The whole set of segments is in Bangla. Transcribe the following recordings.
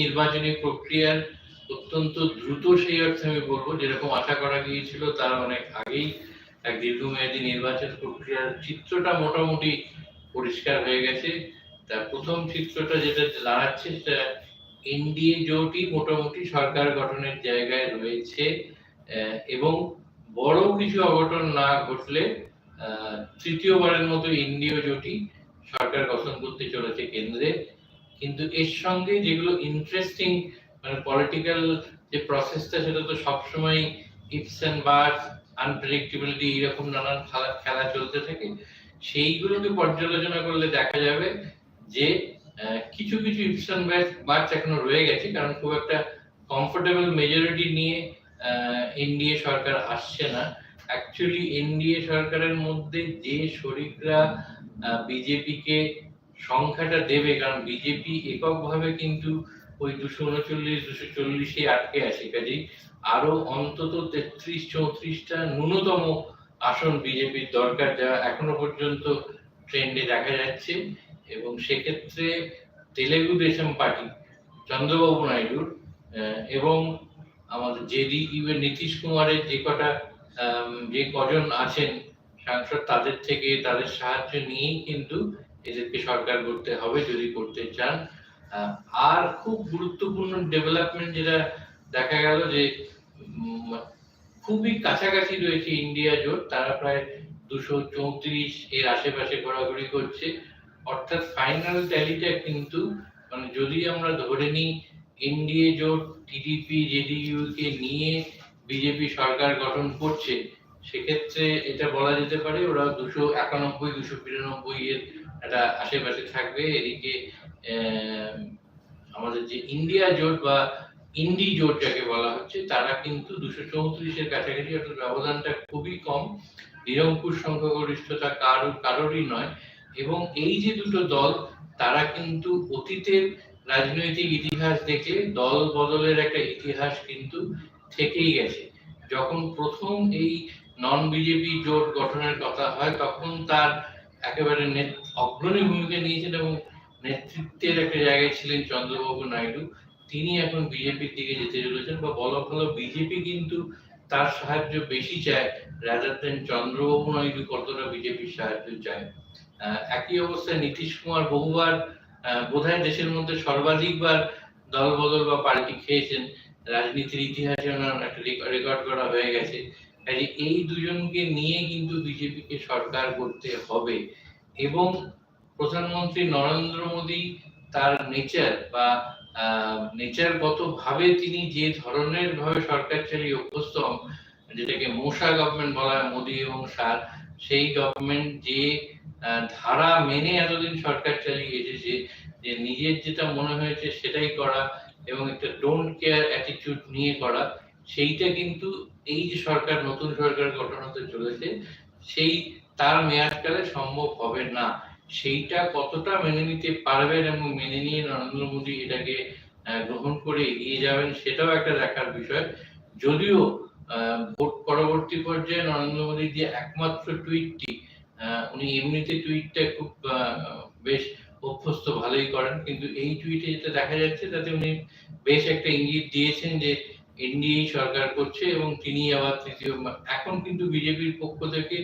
নির্বাচনী প্রক্রিয়ার অত্যন্ত দ্রুত সেই অর্থে আমি বলব, যেরকম আশা করা গিয়েছিল তার অনেক আগেই এক দীর্ঘমেয়াদী নির্বাচন প্রক্রিয়ার চিত্রটা মোটামুটি পরিষ্কার হয়ে গেছে। তার প্রথম চিত্রটা যেটা দাঁড়াচ্ছে সেটা এনডিএ জোটই মোটামুটি সরকার গঠনের জায়গায় রয়েছে এবং বড় কিছু অঘটন না ঘটলে তৃতীয়বারের মতো ইন্ডিয় জোটই সরকার গঠন করতে চলেছে কেন্দ্রে। কিন্তু এর সঙ্গে যেগুলো ইন্টারেস্টিং মানে পলিটিক্যাল যে প্রসেসটা সেটা তো সবসময় ইপস অ্যান্ড বার্স আনপ্রেডিক্টেবিলিটি এরকম নানান খেলা খেলা চলতে থাকে। সেইগুলোকে পর্যালোচনা করলে দেখা যাবে যে কিছু কিছু ইপস অ্যান্ড বার্স এখনও রয়ে গেছে, কারণ খুব একটা কমফোর্টেবল মেজরিটি নিয়ে এনডিএ সরকার আসছে না। অ্যাকচুয়ালি এনডিএ সরকারের মধ্যে যে শরিকরা বিজেপিকে সংখ্যাটা দেবে, কারণ বিজেপি এককভাবে কিন্তু ওই দুশো উনচল্লিশ, দুশো চল্লিশে আটকে আছে। কাজেই আরও অন্তত তেত্রিশ, চৌত্রিশটা ন্যূনতম আসন বিজেপির দরকার যা এখনও পর্যন্ত ট্রেন্ডে দেখা যাচ্ছে। এবং সেক্ষেত্রে তেলেগু দেশম পার্টি, চন্দ্রবাবু নাইডুর এবং আমাদের জেডিইউ এর নীতিশ কুমারের যে কটা যে কজন আছেন সাংসদ, তাদের থেকে তাদের সাহায্য নিয়েই কিন্তু এদেরকে সরকার করতে হবে যদি করতে চান। আর খুব গুরুত্বপূর্ণ ডেভেলপমেন্ট যেটা দেখা গেল যে খুবই কাছাকাছি রয়েছে ইন্ডিয়া জোট। তারা প্রায় দুশো চৌত্রিশ এর আশেপাশে ঘোরাঘুরি করছে। অর্থাৎ ফাইনাল ট্যালিটা কিন্তু মানে যদি আমরা ধরে নিই এনডিএ জোট টিডিপি জেডিইউ কে নিয়ে বিজেপি সরকার গঠন করছে, সেক্ষেত্রে এটা বলা যেতে পারে ওরা দুশো একানব্বই, দুশো বিরানব্বই এর একটা আশেপাশে থাকবে, এদিকে আমাদের যে ইন্ডিয়া জোট বা ইন্ডি জোট যাকে বলা হচ্ছে, তারা কিন্তু দুশো চৌত্রিশের কাছাকাছি অর্থাৎ ব্যবধানটা খুবই কম। নিরঙ্কুশ সংখ্যাগরিষ্ঠতা কারও, কারোরই নয়। এবং এই যে দুটো দল, তারা কিন্তু অতীতের রাজনৈতিক ইতিহাস দেখলে দল বদলের একটা ইতিহাস কিন্তু থেকেই গেছে। যখন প্রথম এই নন বিজেপি জোট গঠনের কথা হয়, তখন তার একেবারে অগ্রণী ভূমিকা নিয়েছেন এবং নেতৃত্বের একটা জায়গায় ছিলেন চন্দ্রবাবু নাইডু। তিনি এখন বিজেপির দিকে যেতে চলেছেন বা বলা ভালো বিজেপি কিন্তু তার সাহায্য বেশি চায় রাজার দেন চন্দ্রবাবু নাইডু কতটা বিজেপির সাহায্য চায়। একই অবস্থায় নীতিশ কুমার বহুবার বোধহয় দেশের মধ্যে সর্বাধিকবার দল বদল বা পার্টি খেয়েছেন। রাজনীতির ইতিহাসে ওনার একটা রেকর্ড করা হয়ে গেছে। কাজে এই দুজনকে নিয়ে কিন্তু বিজেপিকে সরকার করতে হবে। এবং প্রধানমন্ত্রী নরেন্দ্র মোদী তার নেচার বা নেচারগত ভাবে তিনি যে ধরনের ভাবে সরকার চালিয়ে অভ্যস্ত যেটাকে মশা গভর্নমেন্ট বলা হয়, মোদী এবং শাহ, সেই গভর্নমেন্ট যে ধারা মেনে এতদিন সরকার চালিয়ে এসেছে, যে নিজের যেটা মনে হয়েছে সেটাই করা এবং একটা ডোন্ট কেয়ার অ্যাটিটিউড নিয়ে করা, সেইটা কিন্তু এই যে সরকার, নতুন সরকার গঠন হতে চলেছে, সেই তার মেয়াদকালে সম্ভব হবে না। সেইটা কতটা মেনে নিতে পারবেন এবং মেনে নিয়ে নরেন্দ্র মোদী এটাকে গ্রহণ করে এগিয়ে যাবেন সেটাও একটা দেখার বিষয়। যদিও ভোট পরবর্তী পর্যায়ে নরেন্দ্র মোদীর যে একমাত্র টুইটটি উনি এমনিতে টুইটটা খুব বেশ অভ্যস্ত ভালোই করেন, কিন্তু এই টুইটে যেটা দেখা যাচ্ছে, তাতে উনি বেশ একটা ইঙ্গিত দিয়েছেন যে এনডিএ সরকার করছে এবং তিনি আবার তৃতীয় এখন কিন্তু বিজেপির পক্ষ থেকে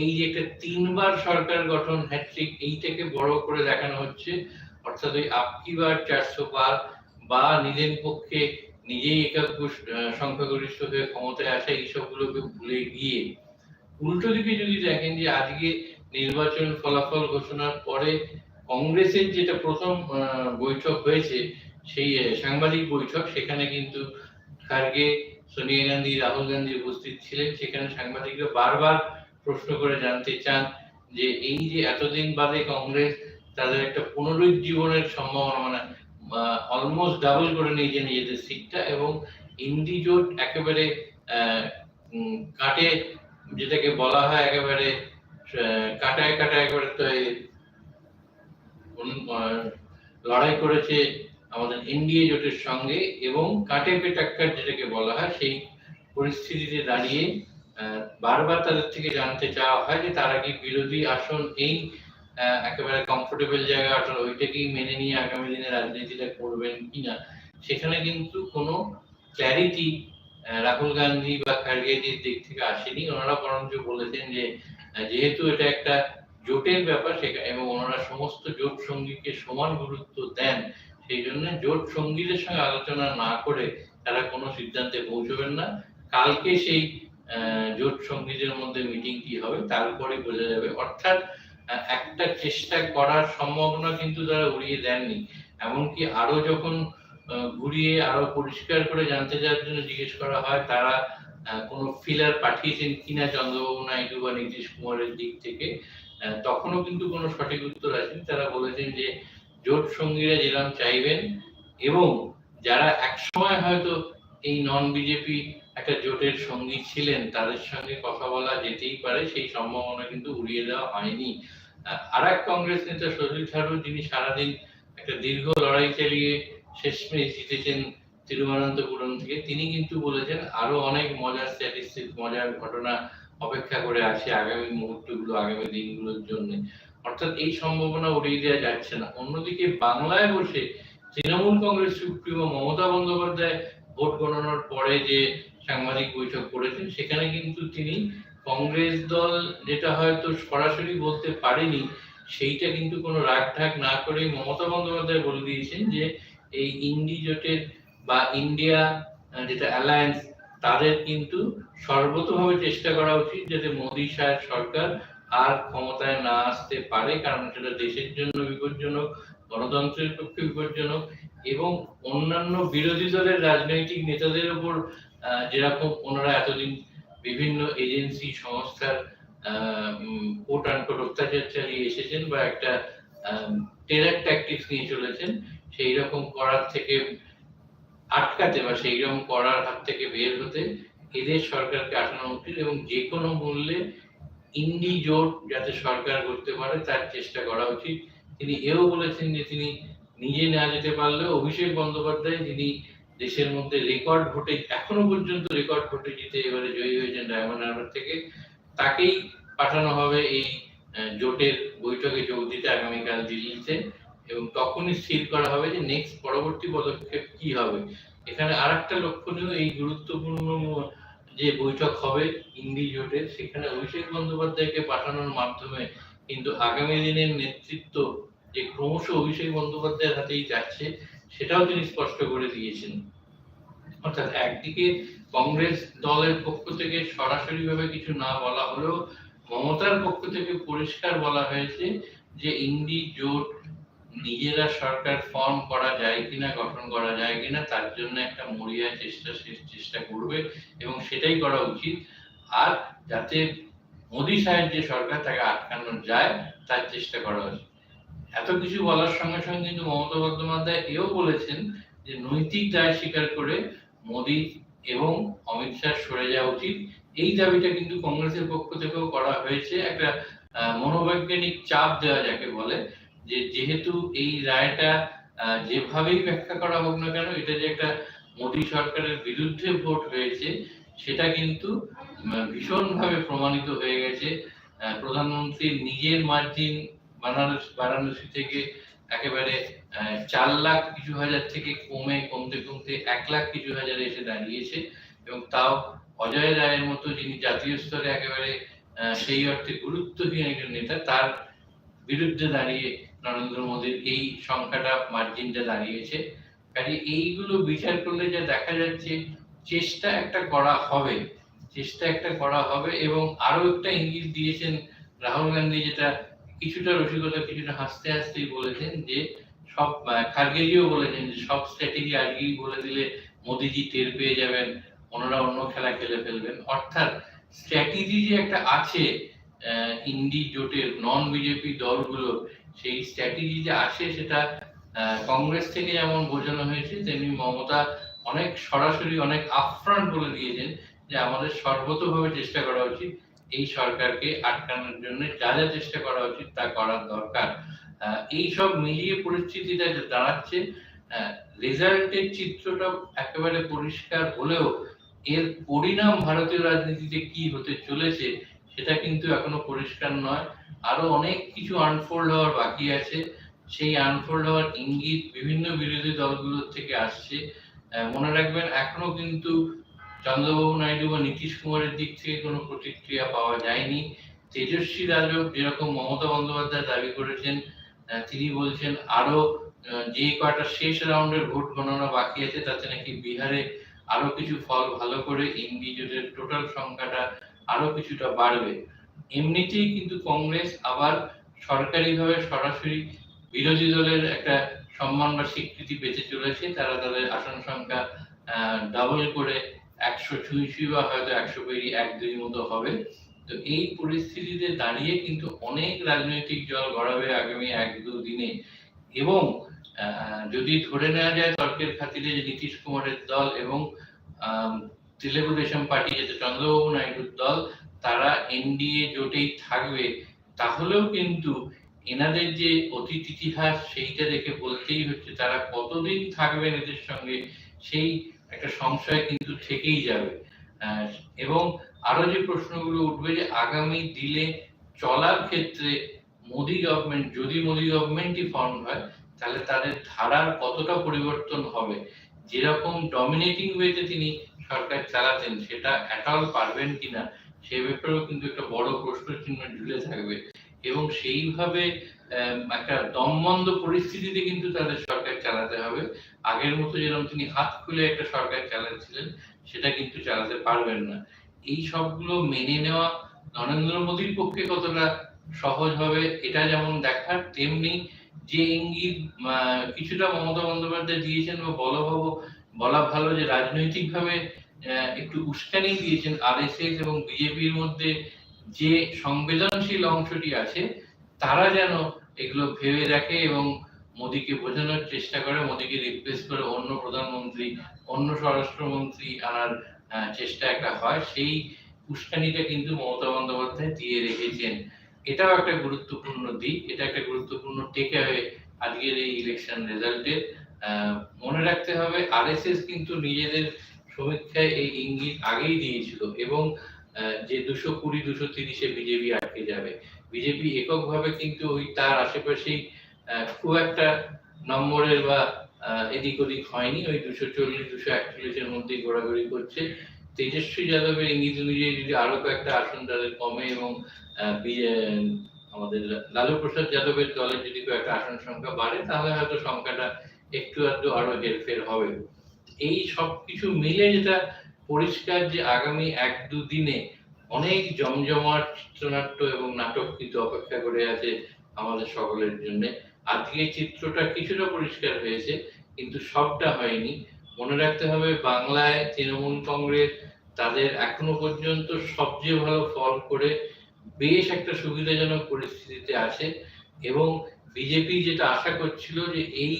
এই যে একটা তিনবার সরকার গঠন হ্যাট্রিক এইটাকে বড় করে দেখানো হচ্ছে। অর্থাৎ ওই আপকি বার চারশো পার বা নিজের পক্ষে নিজেই একাংশ সংখ্যাগরিষ্ঠ হয়ে ক্ষমতায় আসা এইসবগুলোকে ভুলে গিয়ে। উল্টো দিকে যদি দেখেন যে আজকে নির্বাচন ফলাফল ঘোষণার পরে কংগ্রেসের যেটা প্রথম বৈঠক হয়েছে, সেই সাংবাদিক বৈঠক, সেখানে কিন্তু খার্গে সোনিয়া গান্ধী রাহুল গান্ধী উপস্থিত ছিলেন। সেখানে সাংবাদিকরা বারবার প্রশ্ন করে জানতে চান যে এই যে এতদিন বাদে কংগ্রেস তাদের একটা পুনরুজ্জীবনের সম্ভাবনা মানে অলমোস্ট ডাবল করে নিয়েছে নিজেদের সিটটা এবং ইন্ডি জোট একেবারে কাটে যেটাকে বলা হয় একেবারে কাটায় কাটায় আহ, লড়াই করেছে আমাদের এনডিএ জোটের সঙ্গে এবং কাটে পে টাক্কার যেটাকে বলা হয়, সেই পরিস্থিতিতে দাঁড়িয়ে বারবার তাদের থেকে জানতে চাওয়া হয় যে তারা কি বিরোধী আসন এই একেবারে কমফোর্টেবল জায়গা অর্থাৎ ওইটাকেই মেনে নিয়ে আগামী দিনে রাজনীতিটা করবেন কিনা? সেখানে কিন্তু কোনো ক্ল্যারিটি রাহুল গান্ধী বা খার্গেজির দিক থেকে আসেনি। ওনারা বরঞ্চ বলেছেন যে যেহেতু এটা একটা জোটের ব্যাপার সেখানে এবং ওনারা সমস্ত জোট সঙ্গীকে সমান গুরুত্ব দেন সেই জন্য জোট সঙ্গীদের সঙ্গে আলোচনা না করে তারা কোনো সিদ্ধান্তে পৌঁছবেন না। কালকে সেই জোট সঙ্গীদের মধ্যে মিটিং কি হবে তারপরে বোঝা যাবে। অর্থাৎ একটা চেষ্টা করার সম্ভাবনা কিন্তু তারা উড়িয়ে দেননি। এমনকি আরও যখন ঘুরিয়ে আরও পরিষ্কার করে জানতে যাওয়ার জন্য জিজ্ঞেস করা হয়, তারা কোনো ফিলার পাঠিয়েছেন কিনা চন্দ্রবাবু নাইডু বা নীতিশ কুমারের দিক থেকে তখনও কিন্তু কোনো সঠিক উত্তর আসেনি। তারা বলেছেন যে জোট সঙ্গীরা যেরকম চাইবেন এবং যারা একসময় হয়তো এই নন বিজেপি একটা জোটের সঙ্গী ছিলেন, তাদের সঙ্গে কথা বলা যেতেই পারে, সেই সম্ভাবনা কিন্তু উড়িয়ে দেওয়া হয়নি। আর এক কংগ্রেস নেতা শশী থারুর যিনি সারাদিন একটা দীর্ঘ লড়াই চালিয়ে শেষমেশ জিতেছেন তিরুবনন্তপুরম থেকে, তিনি কিন্তু বলেছেন, আরও অনেক মজার স্ট্যাটিস্টিক মজার ঘটনা অপেক্ষা করে আছে আগামী মুহূর্তগুলো, আগামী দিনগুলোর জন্য। অর্থাৎ এই সম্ভাবনা উড়িয়ে দেওয়া যাচ্ছে না। অন্যদিকে বাংলায় বসে Trinamool Congress supremo Mamata Bandyopadhyay vote গণনার পরে যে সাংবাদিক বৈঠক করেছেন, সেখানে কিন্তু তিনি কংগ্রেস দল যেটা হয়তো সরাসরি বলতে পারেনি, সেইটা কিন্তু কোনো রাগঢাক না করে মমতা বন্দ্যোপাধ্যায় বলে দিয়েছেন যে এই ইন্ডি জোটের বা ইন্ডিয়া যেটা অ্যালায়েন্স, তাদের কিন্তু সর্বতভাবে চেষ্টা করা উচিত যাতে মোদী সাহেব সরকার আর ক্ষমতায় না আসতে পারে, কারণ সেটা দেশের জন্য বিপজ্জনক, গণতন্ত্রের পক্ষে বিপজ্জনক এবং অন্যান্য বিরোধী দলের রাজনৈতিক নেতাদের উপর যেরকম ওনারা এতদিন বিভিন্ন এজেন্সি, সংস্থার কোট আনকোট অত্যাচার চালিয়ে এসেছেন বা একটা টেরার ট্যাকটিক্স নিয়ে চলেছেন, সেই রকম করার থেকে আটকাতে বা সেই রকম করার হাত থেকে বের হতে এদের সরকারকে আটানো উচিত এবং যে কোনো মূল্যে ইন্ডি জোট যাতে সরকার করতে পারে, তার চেষ্টা করা উচিত। তিনি এও বলেছেন যে তিনি নিজে না যেতে পারলেও অভিষেক বন্দ্যোপাধ্যায় যিনি দেশের মধ্যে রেকর্ড ভোটে, এখনও পর্যন্ত রেকর্ড ভোটে জিতে এবারে জয়ী হয়েছেন ডায়মন্ড হারবার থেকে, তাকেই পাঠানো হবে এই জোটের বৈঠকে যোগ দিতে আগামীকাল দিল্লিতে এবং তখনই স্থির করা হবে যে নেক্সট পরবর্তী পদক্ষেপ কি হবে। এখানে আর একটা লক্ষণীয়, এই গুরুত্বপূর্ণ যে বৈঠক হবে ইন্ডি জোটের, সেখানে অভিষেক বন্দ্যোপাধ্যায়কে পাঠানোর মাধ্যমে কিন্তু আগামী দিনের নেতৃত্ব যে ক্রমশ অভিষেক বন্দ্যোপাধ্যায়ের হাতেই যাচ্ছে, সেটাও তিনি স্পষ্ট করে দিয়েছেন। অর্থাৎ একদিকে কংগ্রেস দলের পক্ষ থেকে সরাসরি ভাবে কিছু না বলা হলেও মমতার পক্ষ থেকে পরিষ্কার বলা হয়েছে যে ইন্ডি জোট নিজেরা সরকার ফর্ম করা যায় কিনা, গঠন করা যায় কিনা, তার জন্য একটা মরিয়া চেষ্টা চেষ্টা করবে এবং সেটাই করা উচিত। আর যাতে মোদী সাহেব যে সরকার তাকে আটকানো যায়, তার চেষ্টা করা উচিত। এত কিছু বলার সঙ্গে সঙ্গে কিন্তু মমতা বন্দ্যোপাধ্যায় এও বলেছেন যে নৈতিক দায় স্বীকার করে মোদী এবং অমিত শাহ সরে যাওয়া উচিত। এই দাবিটা কিন্তু কংগ্রেসের পক্ষ থেকেও করা হয়েছে। একটা মনোবৈজ্ঞানিক চাপ দেওয়া যাকে বলে যে যেহেতু এই রায়টা যেভাবেই ব্যাখ্যা করা হোক না কেন, এটা যে একটা মোদী সরকারের বিরুদ্ধে ভোট হয়েছে, সেটা কিন্তু ভীষণভাবে প্রমাণিত হয়ে গেছে। প্রধানমন্ত্রী নিজের মার্জিন বানারস বারাণসী থেকে একেবারে চার লাখ কিছু হাজার থেকে কমে, কমতে কমতে এক লাখ কিছু হাজারে এসে দাঁড়িয়েছে এবং তাও অজয় রায়ের মতো যিনি জাতীয় স্তরে একেবারে সেই অর্থে গুরুত্বহীন একজন নেতা, তার বিরুদ্ধে দাঁড়িয়ে নরেন্দ্র মোদীর এই সংখ্যাটা মার্জিনটা দাঁড়িয়েছে। কাজে এইগুলো বিচার করলে যা দেখা যাচ্ছে, চেষ্টা একটা করা হবে। চেষ্টা একটা করা হবে এবং আরও একটা ইঙ্গিত দিয়েছেন রাহুল গান্ধী যেটা কিছুটা রসিকতা, কিছুটা হাসতে হাসতেই বলেছেন যে সব খার্গেজিও বলেছেন যে সব স্ট্র্যাটেজি আজকেই বলে দিলে মোদিজি টের পেয়ে যাবেন, ওনারা অন্য খেলা খেলে ফেলবেন। অর্থাৎ স্ট্র্যাটেজি যে একটা আছে ইন্ডি জোটের নন বিজেপি দলগুলো সেই স্ট্র্যাটেজি যে আসে সেটা কংগ্রেস থেকে যেমন বোঝানো হয়েছে, তেমনি মমতা অনেক সরাসরি, অনেক আফ্রন্ট বলে দিয়েছেন যে আমাদের সর্বতভাবে চেষ্টা করা উচিত এই সরকারকে আটকানোর জন্য, যা যা চেষ্টা করা উচিত তা করার দরকার। এই সব মিলিয়ে পরিস্থিতিটা দাঁড়াচ্ছে রেজাল্টের চিত্রটা একেবারে পরিষ্কার হলেও এর পরিণাম ভারতীয় রাজনীতিতে কি হতে চলেছে সেটা কিন্তু এখনও পরিষ্কার নয়। আরও অনেক কিছু আনফোল্ড হওয়ার বাকি আছে। সেই আনফোল্ড হওয়ার ইঙ্গিত বিভিন্ন বিরোধী দলগুলোর থেকে আসছে। মনে রাখবেন, এখনও কিন্তু চন্দ্রবাবু নাইডু বা নীতিশ কুমারের দিক থেকে কোনো প্রতিক্রিয়া পাওয়া যায়নি। তেজস্বী যাদব যেরকম মমতা বন্দ্যোপাধ্যায় দাবি করেছেন তিনি বলছেন, আরও যে কয়টা শেষ রাউন্ডের ভোট গণনা বাকি আছে, তাতে নাকি বিহারে আরও কিছু ফল ভালো করে ইন্ডি জোটের টোটাল সংখ্যাটা আরও কিছুটা বাড়বে। এমনিতেই কিন্তু কংগ্রেস আবার সরকারিভাবে সরাসরি বিরোধী দলের একটা সম্মান বা স্বীকৃতি পেতে চলেছে। তারা তাদের আসন সংখ্যা ডাবল করে একশো ছুঁই বা হয়তো একশো পেরিয়ে এক দুই মতো হবে। তো এই পরিস্থিতিতে দাঁড়িয়ে কিন্তু অনেক রাজনৈতিক দল গড়াবে আগামী এক দু দিনে। এবং যদি ধরে নেওয়া যায় তর্কের খাতিরে যে নীতিশ কুমারের দল এবং তেলেগু দেশম পার্টি যেটা চন্দ্রবাবু নাইডুর দল, তারা এনডিএ জোটেই থাকবে, তাহলেও কিন্তু এনাদের যে অতীত ইতিহাস সেইটা দেখে বলতেই হচ্ছে তারা কতদিন থাকবেন এদের সঙ্গে, সেই একটা সংশয় কিন্তু থেকেই যাবে। এবং আরও যে প্রশ্নগুলো উঠবে যে আগামী দিনে চলার ক্ষেত্রে মোদি গভর্নমেন্ট যদি মোদি গভর্নমেন্টই ফর্ম হয়, তাহলে তাদের ধারার কতটা পরিবর্তন হবে? যেরকম ডমিনেটিং ওয়েতে তিনি সরকার চালাতেন সেটা একাল পারবেন কিনা, সে ব্যাপারেও কিন্তু একটা বড় প্রশ্ন চিহ্ন ঝুলে থাকবে। এবং সেইভাবে একটা দমবন্ধ পরিস্থিতিতে কিন্তু তাদের সরকার চালাতে হবে। আগের মতো যেরকম তিনি হাত খুলে একটা সরকার চালাচ্ছিলেন, সেটা কিন্তু চালাতে পারবেন না। এই সবগুলো মেনে নেওয়া নরেন্দ্র মোদীর পক্ষে কতটা সহজ হবে, এটা যেমন দেখার, তেমনি যে ইঙ্গিত কিছুটা মমতা বন্দ্যোপাধ্যায় দিয়েছেন বা বলা ভাবো বলা ভালো যে রাজনৈতিকভাবে আহ, একটু উস্কানি দিয়েছেন আরএসএস এবং বিজেপির মধ্যে যে সংবেদনশীল অংশটি আছে তারা যেন এগুলো ভেবে দেখে এবং মোদীকে বোঝানোর চেষ্টা করে মোদীকে রিপ্লেস করে অন্য প্রধানমন্ত্রী অন্য স্বরাষ্ট্রমন্ত্রী আনার চেষ্টা একটা হয় সেই উস্কানিটা কিন্তু মমতা বন্দ্যোপাধ্যায় দিয়ে রেখেছেন। এটাও একটা গুরুত্বপূর্ণ দিক, এটা একটা গুরুত্বপূর্ণ টেকে আজকের এই ইলেকশন রেজাল্টের মনে রাখতে হবে আরএসএস কিন্তু নিজেদের সমীক্ষায় এই ইঙ্গিত আগেই দিয়েছিল এবং যে দুশো কুড়ি, দুশো তিরিশে বিজেপি আটকে যাবে। বিজেপি এককভাবে কিন্তু ওই তার আশেপাশেই খুব একটা নম্বরের বা এদিক ওদিক হয়নি। ওই দুশো চল্লিশ, দুশো একচল্লিশের মধ্যেই ঘোরাঘুরি করছে। তেজস্বী যাদবের ইঙ্গিত অনুযায়ী যদি আরও কয়েকটা আসন তাদের কমে এবং আমাদের লালু প্রসাদ যাদবের দলের যদি কয়েকটা আসন সংখ্যা বাড়ে, তাহলে হয়তো সংখ্যাটা একটু আধটু আরও হেরফের হবে। এই সব কিছু মিলে যেটা পরিষ্কার যে আগামী এক দু দিনে অনেক জমজমাট চিত্রনাট্য এবং নাটক কিন্তু অপেক্ষা করে আছে আমাদের সকলের জন্য। আজকে চিত্রটা কিছুটা পরিষ্কার হয়েছে, কিন্তু সবটা হয়নি। মনে রাখতে হবে, বাংলায় তৃণমূল কংগ্রেস তাদের এখনও পর্যন্ত সবচেয়ে ভালো ফল করে বেশ একটা সুবিধাজনক পরিস্থিতিতে আছে এবং বিজেপি যেটা আশা করছিল যে এই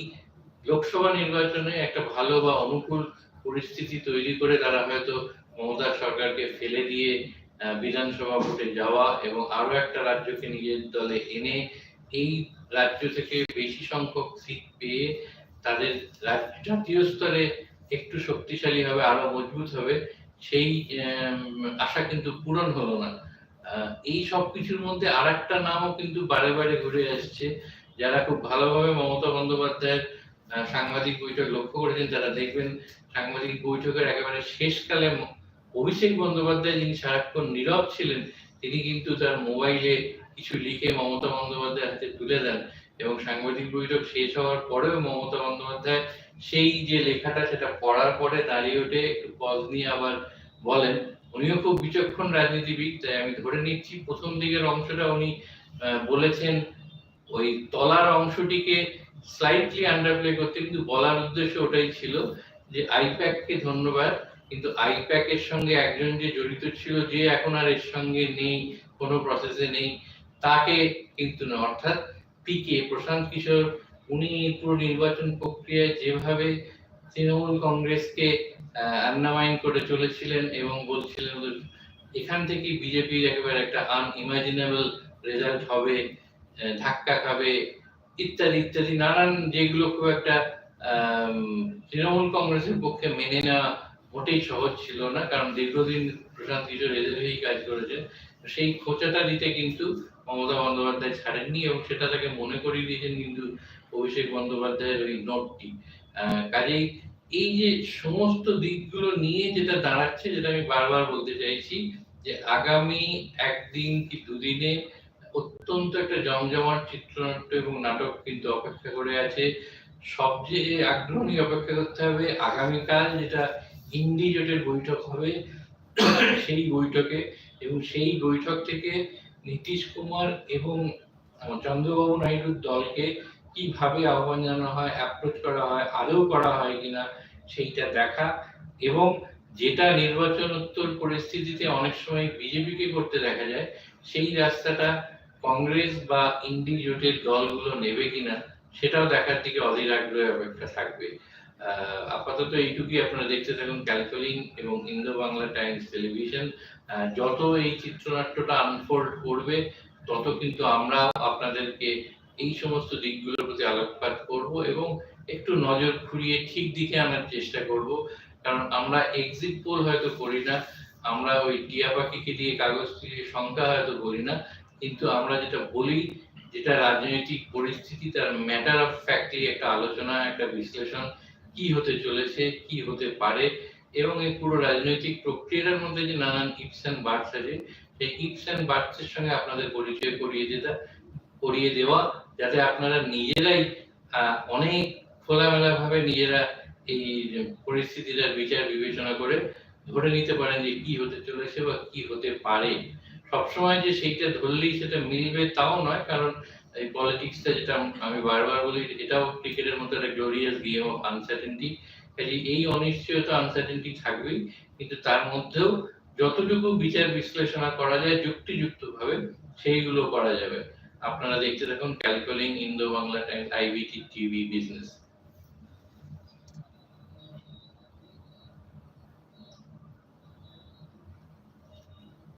লোকসভা নির্বাচনে একটা ভালো বা অনুকূল পরিস্থিতি তৈরি করে তারা হয়তো মমতা সরকারকে ফেলে দিয়ে বিধানসভা ভোটে যাওয়া এবং আরও একটা রাজ্যকে নিজের দলে এনে এই রাজ্য থেকে বেশি সংখ্যক সিট পেয়ে তাদের জাতীয় স্তরে একটু শক্তিশালী হবে আরও মজবুত হবে, সেই আশা কিন্তু পূরণ হলো না। এই সব কিছুর মধ্যে আর একটা নামও কিন্তু বারে বারে ঘুরে আসছে, যারা খুব ভালোভাবে মমতা বন্দ্যোপাধ্যায়ের সাংবাদিক বৈঠক লক্ষ্য করেছেন তারা দেখবেন সাংবাদিক বৈঠকের একেবারে শেষকালে অভিষেক বন্দ্যোপাধ্যায় যিনি সারাক্ষণ নীরব ছিলেন, তিনি কিন্তু তার মোবাইলে কিছু লিখে মমতা বন্দ্যোপাধ্যায়ের হাতে তুলে দেন এবং সাংবাদিক বৈঠক শেষ হওয়ার পরেও মমতা বন্দ্যোপাধ্যায় সেই যে লেখাটা সেটা পড়ার পরে দাঁড়িয়ে উঠে একটু পজ নিয়ে আবার বলেন। উনিও খুব বিচক্ষণ রাজনীতিবিদ, তাই আমি ধরে নিচ্ছি প্রথম দিকের অংশটা উনি বলেছেন, ওই তলার অংশটিকে স্লাইটলি আন্ডারপ্লে করতে, কিন্তু বলার উদ্দেশ্য ওটাই ছিল যে আইপ্যাককে ধন্যবাদ, কিন্তু আইপ্যাকের সঙ্গে একজন যে জড়িত ছিল, যে এখন আর এর সঙ্গে নেই, কোনো প্রসেসে নেই, তাকে কিন্তু না। অর্থাৎ পিকে প্রশান্ত কিশোর, উনি পুরো নির্বাচন প্রক্রিয়ায় যেভাবে তৃণমূল কংগ্রেসকে আন্ডারমাইন করে চলেছিলেন এবং বলছিলেন এখান থেকে বিজেপির একেবারে একটা আনইমাজিনেবল রেজাল্ট হবে ধাক্কা খাবে, ইত্যাদি ইত্যাদি, নানান যেগুলো খুব একটা তৃণমূল কংগ্রেসের পক্ষে মেনে নেওয়া মোটেই সহজ ছিল না, কারণ দীর্ঘদিন প্রশান্ত কিশোর হয়েই কাজ করেছেন। সেই খোঁচাটা দিতে কিন্তু মমতা বন্দ্যোপাধ্যায় ছাড়েননি এবং সেটা তাকে মনে করিয়ে দিয়েছেন কিন্তু অভিষেক বন্দ্যোপাধ্যায়ের ওই নোটটি কাজেই এই যে সমস্ত দিকগুলো নিয়ে যেটা দাঁড়াচ্ছে, যেটা আমি বারবার বলতে চাইছি, যে আগামী একদিন কি দুদিনে অত্যন্ত একটা জমজমাট চিত্রনাট্য এবং নাটক কিন্তু অপেক্ষা করে আছে। সবচেয়ে আগ্রহ নিয়ে অপেক্ষা করতে হবে, আগামীকাল যেটা ইন্ডি জোটের বৈঠক হবে, সেই বৈঠকে এবং সেই বৈঠক থেকে নীতিশ কুমার এবং চন্দ্রবাবু নাইডুর দলকে কীভাবে আহ্বান জানানো হয় অ্যাপ্রোচ করা হয়, আদৌ করা হয় কিনা সেইটা দেখা এবং যেটা নির্বাচনোত্তর পরিস্থিতিতে অনেক সময় বিজেপিকে করতে দেখা যায়, সেই রাস্তাটা কংগ্রেস বা ইন্ডি জোটের দলগুলো নেবে কিনা সেটাও দেখার দিকে অধীর আগ্রহে অপেক্ষা থাকবে। আপাতত এইটুকুই আপনারা দেখতে থাকুন ক্যালকুলিং এবং ইন্দো বাংলা টাইমস টেলিভিশন। যত এই চিত্রনাট্যটা আনফোল্ড করবে, তত কিন্তু আমরা আপনাদেরকে এই সমস্ত দিকগুলোর প্রতি আলোকপাত করব এবং একটু নজর ঘুরিয়ে ঠিক দিকে আনার চেষ্টা করব। কারণ আমরা এক্সিট পোল হয়তো করি না, আমরা ওই টিয়া পাখিকে দিয়ে কাগজ দিয়ে সংখ্যা হয়তো বলি না, কিন্তু আমরা যেটা বলি, যেটা রাজনৈতিক পরিস্থিতি, তার ম্যাটার অফ ফ্যাক্টলি একটা আলোচনা, একটা বিশ্লেষণ, কি হতে চলেছে, কি হতে পারে, এবং এই পুরো রাজনৈতিক প্রক্রিয়ার মধ্যে যে নানান ইপস অ্যান্ড বার্ডস আছে, সেই ইপস অ্যান্ড বার্ডস এর সঙ্গে আপনাদের পরিচয় করিয়ে যেটা করিয়ে দেওয়া যাতে আপনারা নিজেরাই অনেক খোলামেলা ভাবে নিজেরা এই পরিস্থিতিটার বিচার বিবেচনা করে ধরে নিতে পারেন যে কি হতে চলেছে বা কি হতে পারে। সবসময় যে সেইটা ধরলেই সেটা মিলবে তাও নয়, কারণ এই পলিটিক্সটা যেটা আমি বারবার বলি, এটাও ক্রিকেটের মতো একটা গ্লোরিয়াস গেম অফ আনসার্টেনটি কাজে এই অনিশ্চয়তা আনসার্টেনটি থাকবেই, কিন্তু তার মধ্যেও যতটুকু বিচার বিশ্লেষণা করা যায় যুক্তিযুক্ত ভাবে সেইগুলো করা যাবে। আপনারা দেখতে থাকুন ক্যালকুলিং Indo Bangla Times IBT TV business